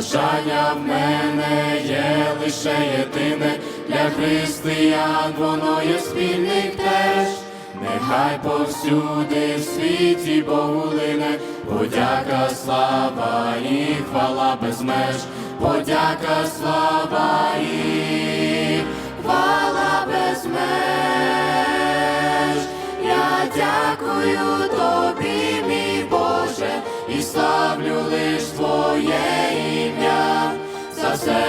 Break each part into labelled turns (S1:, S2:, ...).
S1: Бажання в мене є лише єдине для християн, воно є спільник теж. Нехай повсюди в світі лине, подяка, слава і хвала без меж, подяка, слава і хвала без меж. Я дякую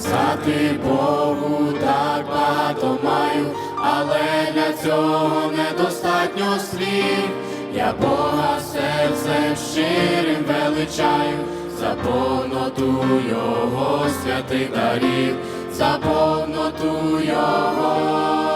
S1: Сказати Богу так багато маю, але для цього недостатньо слів. Я Бога серцем щирим величаю, за повноту Його святих дарів, за повноту Його